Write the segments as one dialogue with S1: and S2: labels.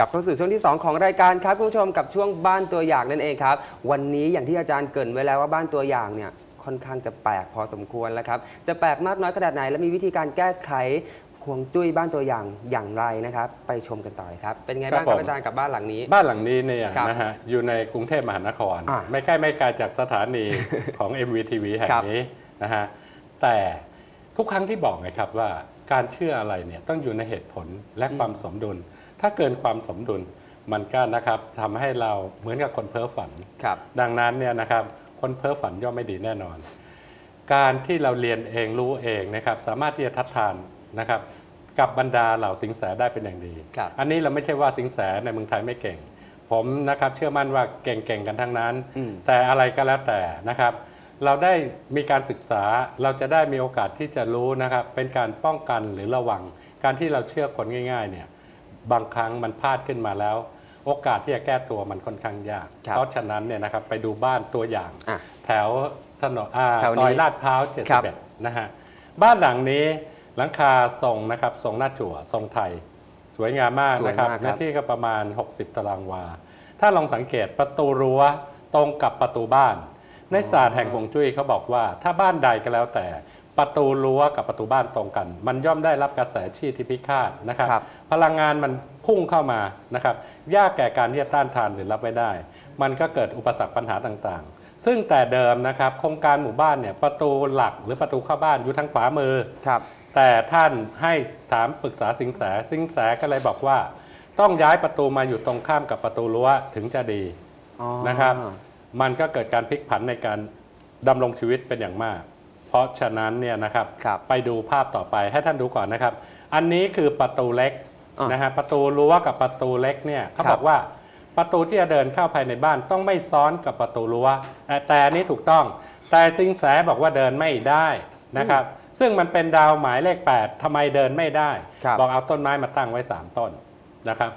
S1: กลับเข้าสู่ช่วงที่ 2 ของรายการครับคุณผู้ชมกับช่วงบ้านตัวอย่างนั่นเองครับ วันนี้อย่างที่อาจารย์เกรินไว้แล้วว่าบ้านตัวอย่างเนี่ยค่อนข้างจะแปลกพอสมควรแล้วครับ จะแปลกมากน้อยขนาดไหน และมีวิธีการแก้ไขห่วงจุ้ยบ้านตัวอย่างอย่างไรนะครับ ไปชมกันต่อเลยครับ เป็นไงบ้าง
S2: ค
S1: ค
S2: รั
S1: รั
S2: บบผม
S1: อาจารย์กับบ้านหลังนี้
S2: บ้านหลังนี้เนี่ย
S1: ครับ
S2: นะฮะอยู่ในกรุงเทพมหานคร
S1: อะ
S2: ไม่ใกล้ไม่ไกลจากสถานี ของ MVTV แห่ง
S1: ครับ
S2: นี้นะฮะแต่ ทุกครั้งที่บอกไงครับว่าการเชื่ออะไรเนี่ยต้องอยู่ในเหตุผลและความสมดุล ถ้าเกินความสมดุลมันก็นะครับทำให้เราเหมือนกับคนเพ้อฝัน
S1: ครับ
S2: ดังนั้นเนี่ยนะครับคนเพ้อฝันย่อมไม่ดีแน่นอน การที่เราเรียนเองรู้เองนะครับสามารถที่จะทัดทานนะครับกับบรรดาเหล่าสิงแสได้เป็นอย่างดี
S1: ครับ
S2: อันนี้เราไม่ใช่ว่าสิงแสในเมืองไทยไม่เก่ง ผมนะครับเชื่อมั่นว่าเก่งๆกันทั้งนั้น
S1: อืม
S2: แต่อะไรก็แล้วแต่นะครับ เราได้มีการศึกษาเราจะได้มีโอกาสที่จะรู้นะครับ เป็นการป้องกันหรือระวัง การที่เราเชื่อคนง่าย ๆ เนี่ยบางครั้งมันพลาดขึ้นมาแล้ว โอกาสที่จะแก้ตัวมันค่อนข้างยาก
S1: ครับ
S2: เพราะฉะนั้นเนี่ยนะครับไปดูบ้านตัวอย่าง
S1: อะ
S2: แถวถนนอ่า
S1: แถวนี้
S2: ซอยลาดพร้าว
S1: ครับ
S2: 71นะฮะบ้านหลังนี้หลังคาทรงนะครับทรงหน้าจั่วทรงไทย สวยงามมาก
S1: สวย
S2: นะครับ
S1: มากครับ
S2: เนื้อที่ก็ประมาณ 60 ตารางวา ถ้าลองสังเกตประตูรั้วตรงกับประตูบ้าน ในศาสตร์แห่งฮวงจุ้ยเขาบอกว่า ถ้าบ้านใดก็แล้วแต่ประตูรั้วกับประตูบ้านตรงกัน มันย่อมได้รับกระแสชีที่พิฆาตนะครับ
S1: ครับ
S2: พลังงานมันพุ่งเข้ามานะครับยากแก่การที่จะต้านทานหรือรับไว้ได้ มันก็เกิดอุปสรรคปัญหาต่างๆ ซึ่งแต่เดิมนะครับโครงการหมู่บ้านเนี่ยประตูหลักหรือประตูเข้าบ้านอยู่ทางขวามือ
S1: ครับ
S2: แต่ท่านให้ถามปรึกษาสิงแสสิงแสก็เลยบอกว่า ต้องย้ายประตูมาอยู่ตรงข้ามกับประตูรั้วถึงจะดี
S1: อ๋อ
S2: นะครับ มันก็เกิดการพลิกผันในการดำรงชีวิตเป็นอย่างมาก เพราะฉะนั้นเนี่ยนะครับ
S1: ครับ
S2: ไปดูภาพต่อไปให้ท่านดูก่อนนะครับ อันนี้คือประตูเล็ก
S1: อะ
S2: นะฮะประตูรั้วกับประตูเล็กเนี่ยเขา
S1: ครับ
S2: บอกว่าประตูที่จะเดินเข้าภายในบ้านต้องไม่ซ้อนกับประตูรั้วแต่แต่อันนี้ถูกต้อง แต่สิงแสบอกว่าเดินไม่ได้นะครับ ซึ่งมันเป็นดาวหมายเลข 8ทำไมเดินไม่ได้
S1: ครับ
S2: บอกเอาต้นไม้มาตั้งไว้ 3 ต้นนะครับ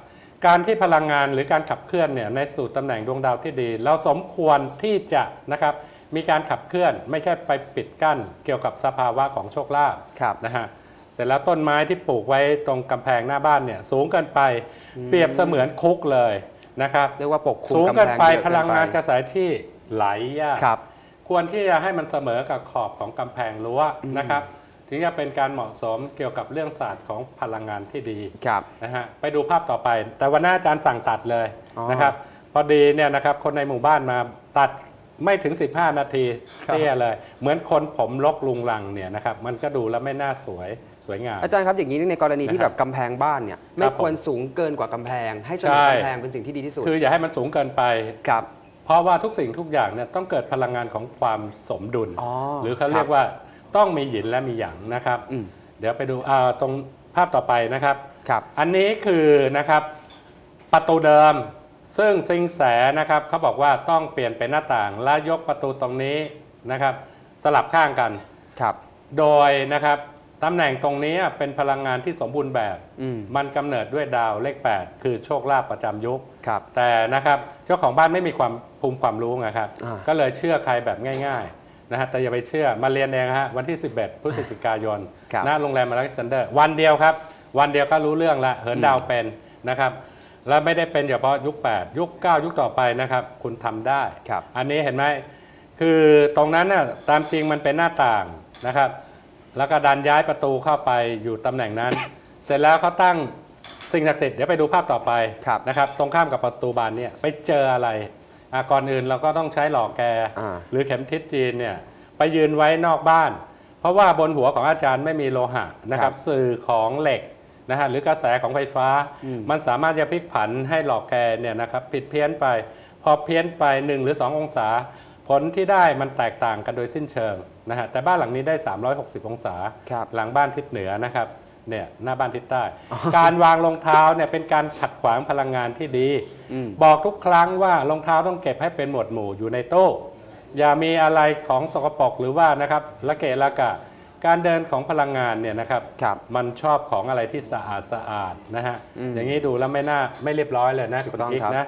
S2: การที่พลังงานหรือการขับเคลื่อนเนี่ยในสู่ตำแหน่งดวงดาวที่ดี เราสมควรที่จะนะครับมีการขับเคลื่อนไม่ใช่ไปปิดกั้นเกี่ยวกับสภาวะของโชคลาภ
S1: ครับ
S2: นะฮะเสร็จแล้วต้นไม้ที่ปลูกไว้ตรงกำแพงหน้าบ้านเนี่ยสูงเกินไปเปรียบเสมือนคุกเลยนะครับ
S1: เรียกว่าปกคลุม
S2: สูง
S1: กำ
S2: เกิน
S1: แพง
S2: ไป
S1: เยอะ
S2: พลังงานก
S1: เกิน
S2: ระแสที่ไหลยาก
S1: ครับ
S2: ควรที่จะให้มันเสมอกับขอบของกำแพงรั้วนะครับ ถึงจะเป็นการเหมาะสมเกี่ยวกับเรื่องศาสตร์ของพลังงานที่ดี
S1: ครับ
S2: นะฮะไปดูภาพต่อไป แต่วันหน้าอาจารย์สั่งตัดเลย
S1: อ๋อ
S2: นะครับพอดีเนี่ยนะครับคนในหมู่บ้านมาตัดไม่ถึง 15 นาที
S1: ครับ
S2: เตี้ยเลย เหมือนคนผมลกลุงลังเนี่ยนะครับมันก็ดูแล้วไม่น่าสวยสวยงาม
S1: อาจารย์ครับอย่างนี้ในกรณีที่
S2: นะค
S1: แบ
S2: รับบ
S1: กำแพงบ้านเนี่ยไม่
S2: ผม
S1: ควรสูงเกินกว่ากำแพง ให้เสมอ
S2: ใช่
S1: กำแพงเป็นสิ่งที่ดีที่สุด
S2: คืออย่าให้มันสูงเกินไป
S1: ครับ
S2: เพราะว่าทุกสิ่งทุกอย่างเนี่ยต้องเกิดพลังงานของความสมดุล
S1: อ๋อ
S2: หรือเขา
S1: ครับ
S2: เรียกว่า ต้องมีหยินและมีหยางนะครับ
S1: อืม
S2: เดี๋ยวไปดูอ่าตรงภาพต่อไปนะครับ
S1: ครับ
S2: อันนี้คือนะครับประตูเดิมซึ่งสิงแสนะครับเขาบอกว่าต้องเปลี่ยนเป็นหน้าต่าง และยกประตูตรงนี้นะครับ สลับข้างกัน
S1: ครับ
S2: โดยนะครับตำแหน่งตรงนี้เป็นพลังงานที่สมบูรณ์แบบ
S1: อืม
S2: มันกำเนิดด้วยดาวเลข 8 คือโชคลาภประจำยุค
S1: ครับ
S2: แต่นะครับเจ้าของบ้านไม่มีความภูมิความรู้นะครับ
S1: อ่า
S2: ก็เลยเชื่อใครแบบง่ายๆ นะฮะแต่อย่าไปเชื่อมาเรียนเองฮะวันที่ 11พฤศจิกายน
S1: ครับ
S2: ณโรงแรมอเล็กซานเดอร์ วันเดียวครับ วันเดียวก็รู้เรื่องละเหินดาวเป็นนะครับแล้วไม่ได้เป็นเฉพาะยุค 8 ยุค 9 ยุคต่อไปนะครับ คุณทำได้
S1: ครับ
S2: อันนี้เห็นไหมคือตรงนั้นน่ะตามจริงมันเป็นหน้าต่างนะครับ แล้วก็ดันย้ายประตูเข้าไปอยู่ตำแหน่งนั้น เสร็จแล้วเขาตั้งสิ่งศักดิ์สิทธิ์เดี๋ยวไปดูภาพต่อไป
S1: ครับ
S2: นะครับ ตรงข้ามกับประตูบานเนี่ยไปเจออะไรอะก่อนอื่นเราก็ต้องใช้หลอกแก
S1: อ่า
S2: หรือเข็มทิศจีนเนี่ยไป ยืนไว้นอกบ้าน เพราะว่าบนหัวของอาจารย์ไม่มีโลหะนะครับสื่อของเหล็กนะฮะหรือกระแสของไฟฟ้า
S1: อืม
S2: มันสามารถจะพลิกผันให้หลอกแกเนี่ยนะครับผิดเพี้ยนไป พอเพี้ยนไป 1 หรือ 2 องศา ผลที่ได้มันแตกต่างกันโดยสิ้นเชิงนะฮะแต่บ้านหลังนี้ได้ 360 องศา
S1: ครับ
S2: หลังบ้านทิศเหนือนะครับเนี่ยหน้าบ้านทิศใต้ การวางรองเท้าเนี่ยเป็นการขัดขวางพลังงานที่ดี
S1: อืม
S2: บอกทุกครั้งว่ารองเท้าต้องเก็บให้เป็นหมวดหมู่อยู่ในตู้ อย่ามีอะไรของสกปรกหรือว่านะครับละเกะละกะ การเดินของพลังงานเนี่ยนะครับ
S1: ครับ
S2: มันชอบของอะไรที่สะอาดสะอาดนะฮะ
S1: อืม
S2: อย่างนี้ดูแล้วไม่น่าไม่เรียบร้อยเลยนะ
S1: ถูก
S2: คุณ
S1: ต้อง
S2: กิ๊ก
S1: ครับ
S2: นะ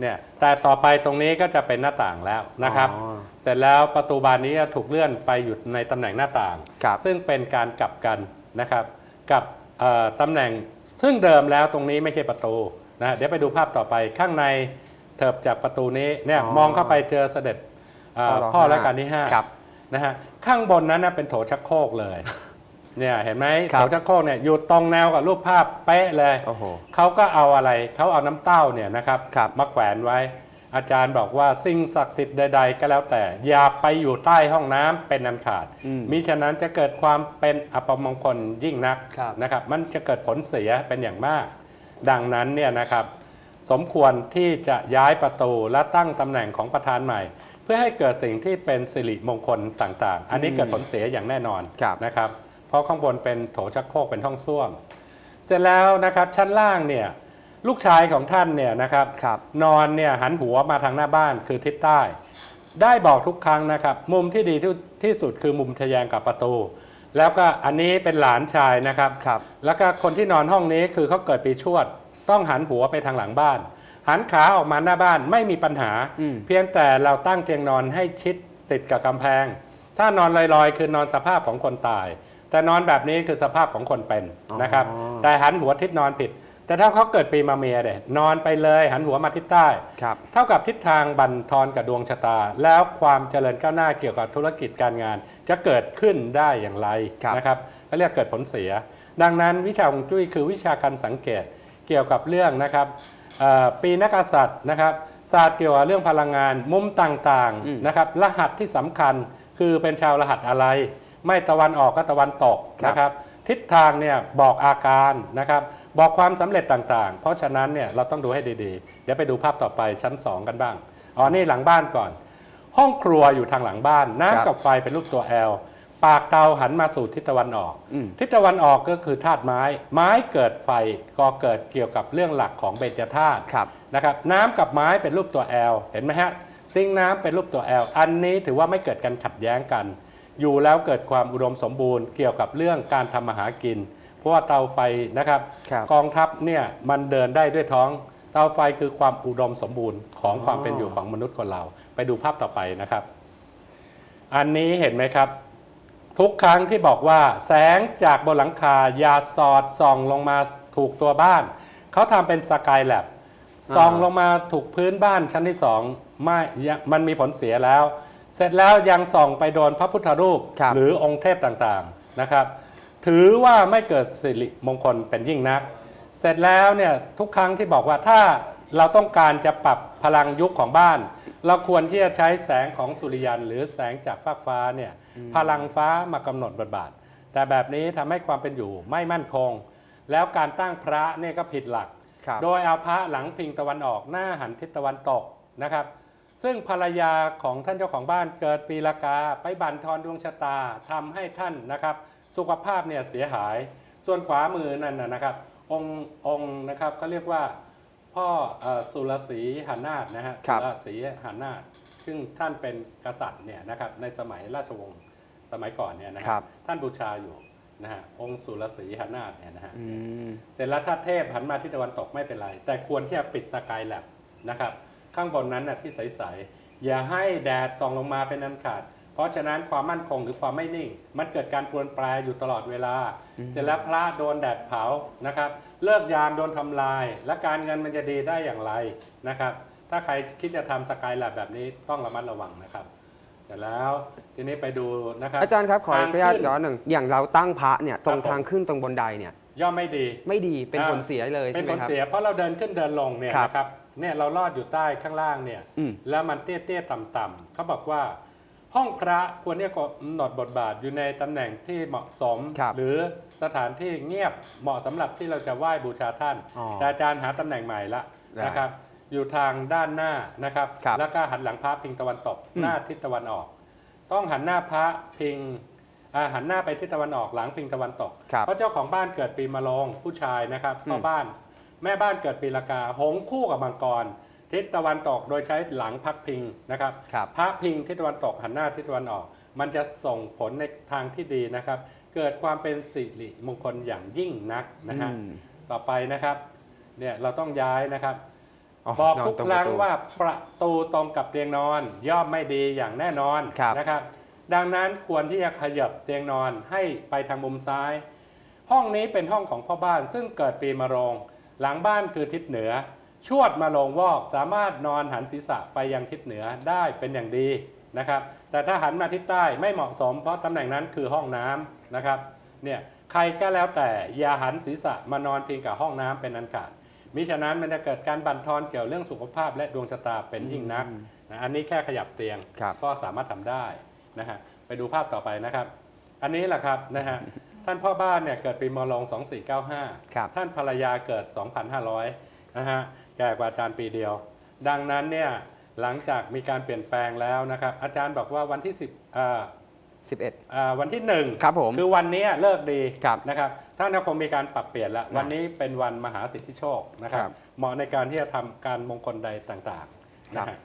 S2: เนี่ยแต่ต่อไปตรงนี้ก็จะเป็นหน้าต่างแล้วนะครับ
S1: อ๋อ
S2: เสร็จแล้วประตูบานนี้จะถูกเลื่อนไปอยู่ในตำแหน่งหน้าต่าง
S1: ครับ
S2: ซึ่งเป็นการกลับกันนะครับกับเอ่อตำแหน่งซึ่งเดิมแล้วตรงนี้ไม่ใช่ประตูนะฮะเดี๋ยวไปดูภาพต่อไปข้างในเถิบจากประตูนี้เนี่ย
S1: อ๋อ
S2: มองเข้าไปเจอเสด็จอ่า
S1: พ่
S2: พ่
S1: อ
S2: อ
S1: รอ
S2: รัชกาลที่ห้า
S1: ครับ
S2: นะฮะข้างบนนั้นนะเป็นโถชักโครกเลยเนี่ยเห็นไหม
S1: ครับ
S2: โถชักโครกเนี่ยอยู่ตรงแนวกับรูปภาพเป๊ะเลย
S1: โอ้โห
S2: เขาก็เอาอะไรเขาเอาน้ำเต้าเนี่ยนะครับ
S1: ครับ
S2: มาแขวนไว้ อาจารย์บอกว่าสิ่งศักดิ์สิทธิ์ใด ๆ ก็แล้วแต่ อย่าไปอยู่ใต้ห้องน้ำเป็นอันขาด
S1: อืม
S2: มิฉะนั้นจะเกิดความเป็นอัปมงคลยิ่งนัก
S1: ครับ
S2: นะครับ มันจะเกิดผลเสียเป็นอย่างมาก ดังนั้นเนี่ยนะครับ สมควรที่จะย้ายประตูและตั้งตำแหน่งของประธานใหม่ เพื่อให้เกิดสิ่งที่เป็นสิริมงคลต่างๆ อันนี้เกิดผลเสียอย่างแน่นอน
S1: ครับ
S2: นะครับ เพราะข้างบนเป็นโถชักโครกเป็นห้องส้วม เสร็จแล้วนะครับชั้นล่างเนี่ยลูกชายของท่านเนี่ยนะครับ
S1: ครับ
S2: นอนเนี่ยหันหัวมาทางหน้าบ้านคือทิศใต้ ได้บอกทุกครั้งนะครับ มุมที่ดีที่ที่สุดคือมุมทะแยงกับประตู แล้วก็อันนี้เป็นหลานชายนะครับ
S1: ครับ
S2: แล้วก็คนที่นอนห้องนี้คือเขาเกิดปีชวด ต้องหันหัวไปทางหลังบ้าน หันขาออกมาหน้าบ้านไม่มีปัญหา
S1: อืม
S2: เพียงแต่เราตั้งเตียงนอนให้ชิดติดกับกำแพง ถ้านอนลอยๆ คือนอนสภาพของคนตาย แต่นอนแบบนี้คือสภาพของคนเป็นนะครับ
S1: อ๋อ
S2: แต่หันหัวทิศนอนผิด แต่ถ้าเขาเกิดปีมาเมียเด็นอนไปเลยหันหัวมาทิศใต้
S1: ครับ
S2: เท่ากับทิศทางบันทอนกับดวงชะตา แล้วความเจริญก้าวหน้าเกี่ยวกับธุรกิจการงาน จะเกิดขึ้นได้อย่างไร
S1: ครับ
S2: นะครับเขาเรียกเกิดผลเสีย ดังนั้นวิชาฮวงจุ้ยคือวิชาการสังเกตเกี่ยวกับเรื่องนะครับเอ่อ ปีนักกษัตริย์นะครับศาสตร์เกี่ยวกับเรื่องพลังงานมุมต่าง
S1: อืม
S2: ๆนะครับรหัสที่สำคัญคือเป็นชาวรหัสอะไร ไม่ตะวันออกก็ตะวันตก
S1: ครับ
S2: นะครับทิศทางเนี่ยบอกอาการนะครับบอกความสำเร็จต่างๆ เพราะฉะนั้นเนี่ยเราต้องดูให้ดีๆ เดี๋ยวไปดูภาพต่อไปชั้น 2 กันบ้างอ๋อนี่หลังบ้านก่อน ห้องครัวอยู่ทางหลังบ้าน
S1: ครับ
S2: น้ำกับไฟเป็นรูปตัว L ปากเตาหันมาสู่ทิศตะวันออก
S1: อืม
S2: ทิศตะวันออกก็คือธาตุไม้ ไม้เกิดไฟก็เกิดเกี่ยวกับเรื่องหลักของเบญจธาตุ
S1: ครับ
S2: นะครับน้ำกับไม้เป็นรูปตัว L เห็นไหมฮะซิงค์น้ำเป็นรูปตัว L อันนี้ถือว่าไม่เกิดการขัดแย้งกัน อยู่แล้วเกิดความอุดมสมบูรณ์เกี่ยวกับเรื่องการทำมาหากิน เพราะว่าเตาไฟนะครับ
S1: ครับ
S2: กองทัพเนี่ยมันเดินได้ด้วยท้องเตาไฟคือความอุดมสมบูรณ์ของความ
S1: อ๋อ
S2: เป็นอยู่ของมนุษย์คนเรา ไปดูภาพต่อไปนะครับ อันนี้เห็นไหมครับ ทุกครั้งที่บอกว่าแสงจากบนหลังคาอย่าสอดส่องลงมาถูกตัวบ้าน เขาทำเป็นสกายแลบส่องลงมาถูกพื้นบ้านชั้นที่สองไม่ยังมันมีผลเสียแล้ว เสร็จแล้วยังส่องไปโดนพระพุทธรูป
S1: ครับ
S2: หรือองค์เทพต่างๆนะครับ ถือว่าไม่เกิดสิริมงคลเป็นยิ่งนัก เสร็จแล้วเนี่ยทุกครั้งที่บอกว่าถ้า เราต้องการจะปรับพลังยุคของบ้าน เราควรที่จะใช้แสงของสุริยันหรือแสงจากฟากฟ้าเนี่ยพลังฟ้ามากำหนดบทบาท แต่แบบนี้ทำให้ความเป็นอยู่ไม่มั่นคง แล้วการตั้งพระเนี่ยก็ผิดหลัก
S1: ครับ
S2: โดยเอาพระหลังพิงตะวันออกหน้าหันทิศตะวันตกนะครับ ซึ่งภรรยาของท่านเจ้าของบ้านเกิดปีละกา ไปบั่นทอนดวงชะตาทำให้ท่านนะครับ สุขภาพเนี่ยเสียหาย ส่วนขวามือนั่นนะนะครับ องค์องค์นะครับก็เรียกว่า พ่อเอ่อสุรศรีหานาถนะฮะ
S1: ครั
S2: สุ
S1: บ
S2: รศรีหานาถซึ่งท่านเป็นกษัตริย์เนี่ยนะครับในสมัยราชวงศ์สมัยก่อนเนี่ยนะค
S1: ครั
S2: รับบท่านบูชาอยู่นะฮะองค์สุรศรีหานาถเนี่ยนะฮะ
S1: อืม
S2: เสร็จแล้วถ้าเทพหันมาที่ตะวันตกไม่เป็นไร แต่ควรที่จะปิดสกายแลบนะครับข้างบนนั้นนะที่ใสๆอย่าให้แดดส่องลงมาเป็นอันขาด เพราะฉะนั้นความมั่นคงหรือความไม่นิ่ง มันเกิดการปรวนแปรอยู่ตลอดเวลา เสร็จแล้วพระโดนแดดเผานะครับ เลิกยามโดนทำลาย และการเงินมันจะดีได้อย่างไรนะครับ ถ้าใครคิดจะทำสกายแลบแบบนี้ต้องระมัดระวังนะครับเสร็จแล้วทีนี้ไปดูนะครับ
S1: อาจารย์ครับขออนุญาต
S2: ทงขึ้น
S1: ย้อนหนึ่งอย่างเราตั้งพระเนี่ยตรง
S2: ครับผม
S1: ทางขึ้นตรงบนไดเนี่ย
S2: ย่อมไม่ดี
S1: ไม่ดีเป็น
S2: อ่า
S1: ผลเสียเลย
S2: เป็
S1: ใช่
S2: น
S1: ไหม
S2: ผล
S1: ครับ
S2: เสียเพราะเราเดินขึ้นเดินลงเนี่ย
S1: ครับ
S2: นะครับเนี่ยเราลอดอยู่ใต้ข้างล่างเนี่ย
S1: อืม
S2: แล้วมันเตี้ยเตี้ยๆต่ำๆเขาบอกว่า ห้องพระควรที่จะกำหนดบทบาทอยู่ในตำแหน่งที่เหมาะสม
S1: ครับ
S2: หรือสถานที่เงียบเหมาะสำหรับที่เราจะไหว้บูชาท่าน
S1: อ๋อ
S2: แต่อาจารย์หาตำแหน่งใหม่ละ
S1: ได้
S2: นะครับ อยู่ทางด้านหน้านะครับ
S1: ครับ
S2: แล้วก็หันหลังพระพิงตะวันตก
S1: อืม
S2: หน้าทิศตะวันออก ต้องหันหน้าพระพิงอ่าหันหน้าไปทิศตะวันออกหลังพิงตะวันตก
S1: ครับ
S2: เพราะเจ้าของบ้านเกิดปีมะโรงผู้ชายนะครับพ่อ
S1: ม
S2: บ้าน แม่บ้านเกิดปีละกาหงส์คู่กับมังกร ทิศตะวันตกโดยใช้หลังพักพิงนะครับ
S1: ครับ
S2: พระพิงทิศตะวันตกหันหน้าทิศตะวันออก มันจะส่งผลในทางที่ดีนะครับ เกิดความเป็นสิริมงคลอย่างยิ่งนักนะฮะ
S1: อืม
S2: ต่อไปนะครับเนี่ยเราต้องย้ายนะครับ
S1: อ๋อ
S2: บอก
S1: นอน
S2: ทุก
S1: ตรง
S2: ครั้ง
S1: ประตู
S2: ว่าประตูตรงกับเตียงนอน ย่อมไม่ดีอย่างแน่นอน
S1: ครับ
S2: นะครับ ดังนั้นควรที่จะขยับเตียงนอนให้ไปทางมุมซ้าย ห้องนี้เป็นห้องของพ่อบ้านซึ่งเกิดปีมะโรง หลังบ้านคือทิศเหนือ ชวดมาลงวอกสามารถนอนหันศีรษะไปยังทิศเหนือได้เป็นอย่างดีนะครับ แต่ถ้าหันมาทิศใต้ไม่เหมาะสม เพราะตำแหน่งนั้นคือห้องน้ำนะครับเนี่ยใครก็แล้วแต่อย่าหันศีรษะมานอนเพียงกับห้องน้ำเป็นอันขาดมิฉะนั้นมันจะเกิดการบั่นทอนเกี่ยวเรื่องสุขภาพและดวงชะตาเป็นยิ่งนักนะอันนี้แค่ขยับเตียง
S1: ครับ
S2: ก็สามารถทำได้นะฮะไปดูภาพต่อไปนะครับ อันนี้แหละครับนะฮะท่านพ่อบ้านเนี่ยเกิดปีมะโรง2495
S1: ครับ
S2: ท่านภรรยาเกิด 2,500 นะฮะแก่กว่าอาจารย์ปีเดียว ดังนั้นเนี่ยหลังจากมีการเปลี่ยนแปลงแล้วนะครับ อาจารย์บอกว่าวันที่ 10อ่า
S1: 11
S2: อ่าวันที่1
S1: ครับผม
S2: คือวันนี้เลิกดี
S1: ครับ
S2: นะครับท่านก็คงมีการปรับเปลี่ยนแล้ววันนี้เป็นวันมหาสิทธิโชคนะครับ
S1: ครับ
S2: เหมาะในการที่จะทำการมงคลใดต่างๆ
S1: ครั
S2: นะ
S1: บ
S2: ฮะ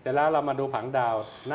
S2: เสร็จแล้วเรามาดูผังดาวหน้า